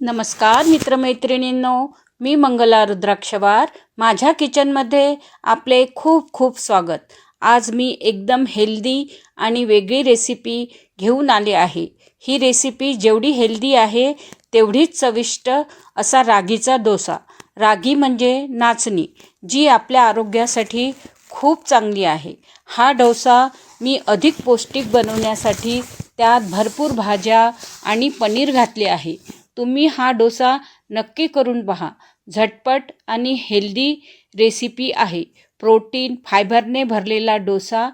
नमस्कार मित्रमैत्रिणींनो. मी मंगला रुद्राक्षवार. माझ्या किचनमध्ये आपले खूप खूप स्वागत. आज मी एकदम हेल्दी आणि वेगळी रेसिपी घेऊन आले आहे. ही रेसिपी जेवढी हेल्दी आहे तेवढीच चविष्ट असा रागीचा डोसा. रागी म्हणजे नाचणी जी आपल्या आरोग्यासाठी खूप चांगली आहे. हा डोसा मी अधिक पौष्टिक बनवण्यासाठी त्यात भरपूर भाज्या आणि पनीर घातले आहे. तुम्ही हा डोसा नक्की करून पहा. झटपट आणि हेल्दी रेसिपी आहे. प्रोटीन फायबरने भरलेला डोसा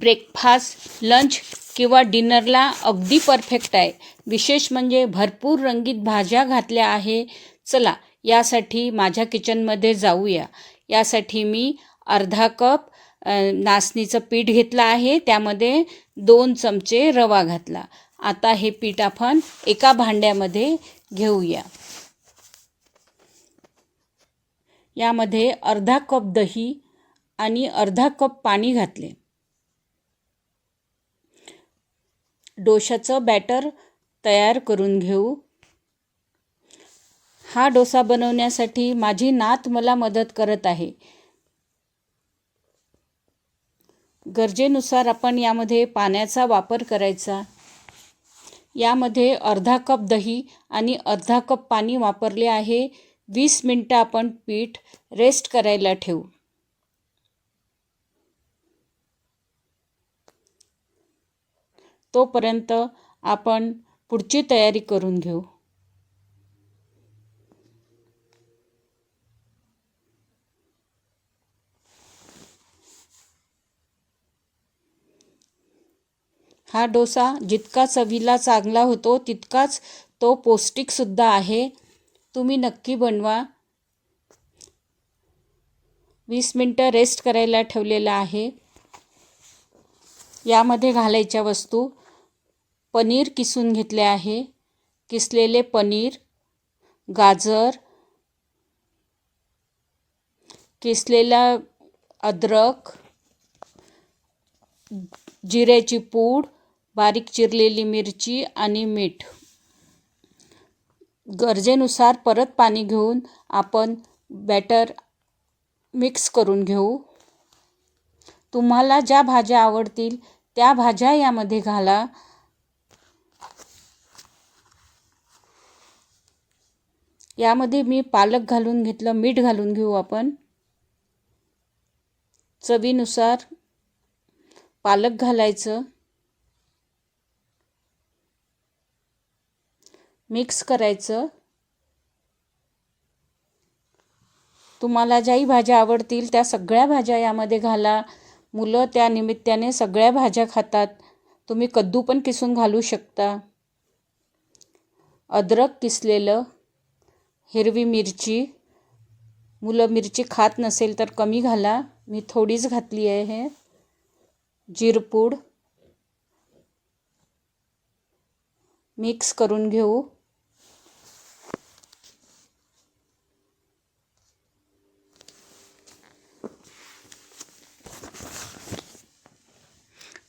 ब्रेकफास्ट लंच किंवा डिनरला अगदी परफेक्ट आहे. विशेष म्हणजे भरपूर रंगीत भाज्या घातल्या आहे. चला यासाठी माझ्या किचनमध्ये जाऊया. यासाठी मी अर्धा कप नाचणीचं पीठ घेतलं आहे. त्यामध्ये दोन चमचे रवा घातला. आता हे पीठ आपण एका भांड्यामध्ये घेऊया. यामध्ये अर्धा कप दही आणि अर्धा कप पाणी घातले. डोशाचं बॅटर तयार करून घेऊ. हा डोसा बनवण्यासाठी माझी नात मला मदत करत आहे. गरजेनुसार आपण यामध्ये पाण्याचा वापर करायचा. यामध्ये अर्धा कप दही आणि अर्धा कप पाणी वापरले आहे. वीस मिनटं आपण पीठ रेस्ट करायला ठेवू. तोपर्यंत आपण पुढची तयारी करून घेऊ. हा डोसा जितका चवीला चांगला होतो तितकाच तो पौष्टिकसुद्धा आहे. तुम्ही नक्की बनवा. वीस मिनटं रेस्ट करायला ठेवलेला आहे. यामध्ये घालायच्या वस्तू. पनीर किसून घेतले आहे. किसलेले पनीर गाजर किसलेला अद्रक जिऱ्याची पूड बारीक चिरलेली मिरची आणि मीठ. गरजेनुसार परत पाणी घेऊन आपण बॅटर मिक्स करून घेऊ. तुम्हाला ज्या भाज्या आवडतील त्या भाज्या यामध्ये घाला. यामध्ये मी पालक घालून घेतलं मीठ घालून घेऊ आपण. चवीनुसार पालक घालायचं. मिक्स करायचं. तुम्हाला ज्याही भाज्या आवडतील त्या सगळ्या भाज्या यामध्ये घाला. मुलं त्या निमित्ताने सगळ्या भाज्या खातात. तुम्ही कद्दू पण किसून घालू शकता. अद्रक किसलेलं हिरवी मिरची. मुलं मिरची खात नसेल तर कमी घाला. मी थोडीच घातली आहे जिरपूड. मिक्स करून घेऊ.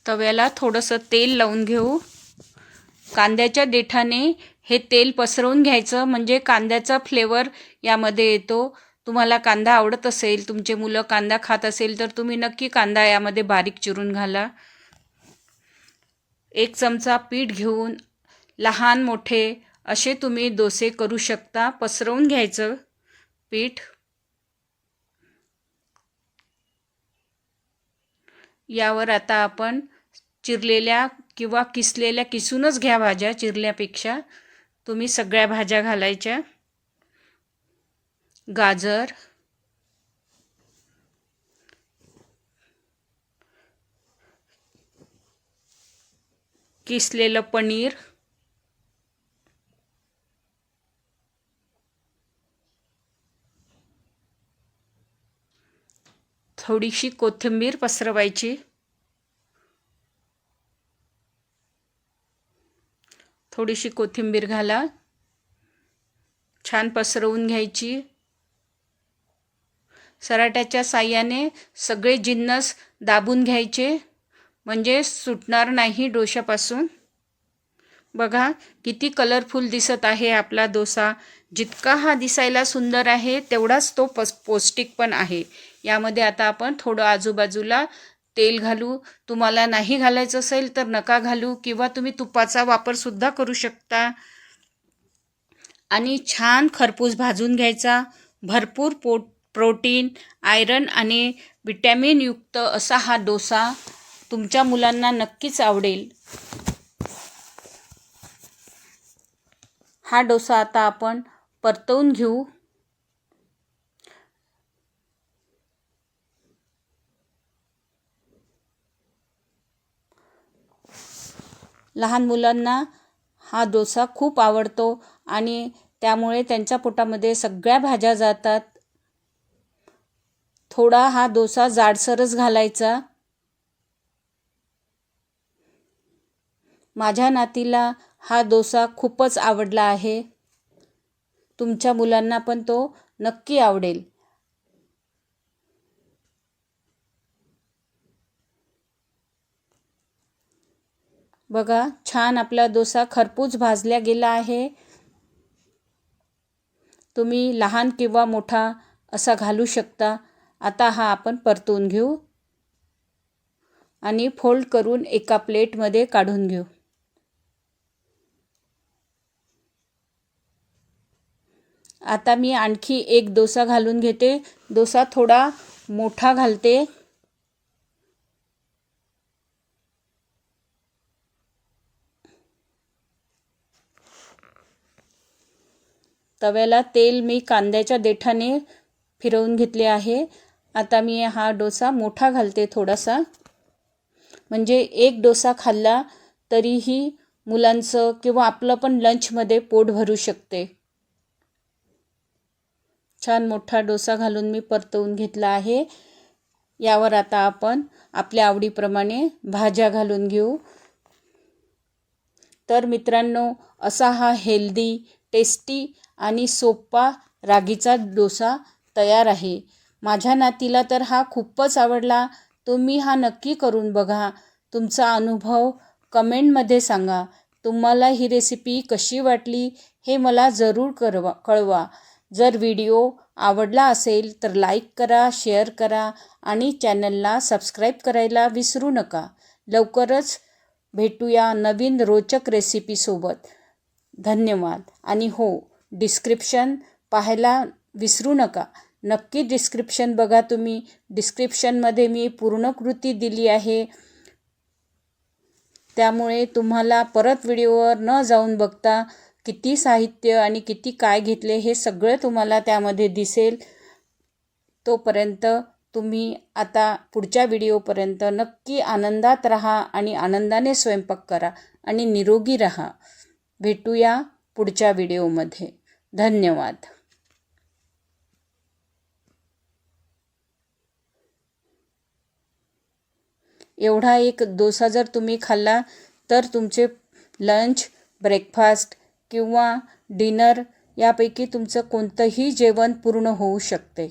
तव्याला थोडंसं तेल लावून घेऊ. कांद्याच्या देठाने हे तेल पसरवून घ्यायचं. म्हणजे कांद्याचा फ्लेवर यामध्ये येतो. तुम्हाला कांदा आवडत असेल तुमचे मुलं कांदा खात असेल तर तुम्ही नक्की कांदा यामध्ये बारीक चिरून घाला. एक चमचा पीठ घेऊन लहान मोठे असे तुम्ही डोसे करू शकता. पसरवून घ्यायचं पीठ. यावर आता आपण चिरलेल्या किंवा किसलेल्या किसूनच घ्या भाज्या चिरल्यापेक्षा. तुम्ही सगळ्या भाज्या घालायच्या. गाजर. किसलेलं पनीर. थोडीशी कोथिंबीर पसरवायची. थोडीशी कोथिंबीर घाला. छान पसरवून घ्यायची. सराट्याच्या साह्याने सगळे जिन्नस दाबून घ्यायचे. म्हणजे सुटणार नाही डोशापासून बघा किती कलरफुल दिसत आहे आपला डोसा. जितका हा दिसायला सुंदर आहे तेवढाच तो पस पौष्टिक पण आहे. यामध्ये आता आपण थोडं आजूबाजूला तेल घालू तुम्हाला नाही घालायचं असेल तर नका घालू किंवा तुम्ही तुपाचा वापरसुद्धा करू शकता. आणि छान खरपूस भाजून घ्यायचा. भरपूर पोट प्रोटीन आयरन आणि विटॅमिनयुक्त असा हा डोसा तुमच्या मुलांना नक्कीच आवडेल. हा डोसा आता आपण परतवून घेऊ. लहान मुलांना हा डोसा खूप आवडतो आणि त्यामुळे त्यांच्या पोटामध्ये सगळ्या भाज्या जातात. थोडा हा डोसा जाडसरच घालायचा. माझ्या नातीला हा डोसा खूपच आवडला आहे. तुमच्या मुलांना पण तो नक्की आवडेल. बघा छान आपला डोसा खरपूस भाजल्या गेला आहे. तुम्ही लहान किंवा मोठा असा घालू शकता. आता हा आपण परतून घेऊ. आणि फोल्ड करून एका प्लेटमध्ये काढून घेऊ. आता मी आणखी एक डोसा घालून घेते. डोसा थोडा मोठा घालते. तव्याला तेल मी कांद्याच्या देठाने फिरवून घेतले आहे. आता मी हा डोसा मोठा घालते थोडासा. म्हणजे एक डोसा खाल्ला तरीही मुलांचं किंवा आपलं पण लंचमध्ये पोट भरू शकते. छान मोठा डोसा घालून मी परतवून घेतला आहे. यावर आता आपण आपल्या आवडीप्रमाणे भाज्या घालून घेऊ. तर मित्रांनो असा हा हेल्दी टेस्टी आणि सोपा रागीचा डोसा तयार आहे. माझ्या नातीला तर हा खूपच आवडला. तुम्ही हा नक्की करून बघा. तुमचा अनुभव कमेंटमध्ये सांगा. तुम्हाला ही रेसिपी कशी वाटली हे मला जरूर करवा कळवा. जर व्हिडिओ आवडला असेल तर लाईक करा शेअर करा आणि चॅनलला सबस्क्राईब करायला विसरू नका. लवकरच भेटूया नवीन रोचक रेसिपीसोबत धन्यवाद. आणि हो डिस्क्रिप्शन पाहायला विसरू नका. नक्की डिस्क्रिप्शन बघा तुम्ही. डिस्क्रिप्शनमध्ये मी पूर्ण कृती दिली आहे. त्यामुळे तुम्हाला परत व्हिडिओवर न जाऊन बघता किती साहित्य आणि किती काय घेतले हे सगळं तुम्हाला त्यामध्ये दिसेल. तोपर्यंत तुम्ही आता पुढच्या व्हिडिओपर्यंत नक्की आनंदात राहा आणि आनंदाने स्वयंपाक करा आणि निरोगी राहा. भेटूया पुढच्या व्हिडिओमध्ये. धन्यवाद. एवढा एक डोसा जर तुम्ही खाल्ला तर तुमचे लंच ब्रेकफास्ट किंवा डिनर यापैकी तुमचं कोणतंही जेवण पूर्ण होऊ शकते.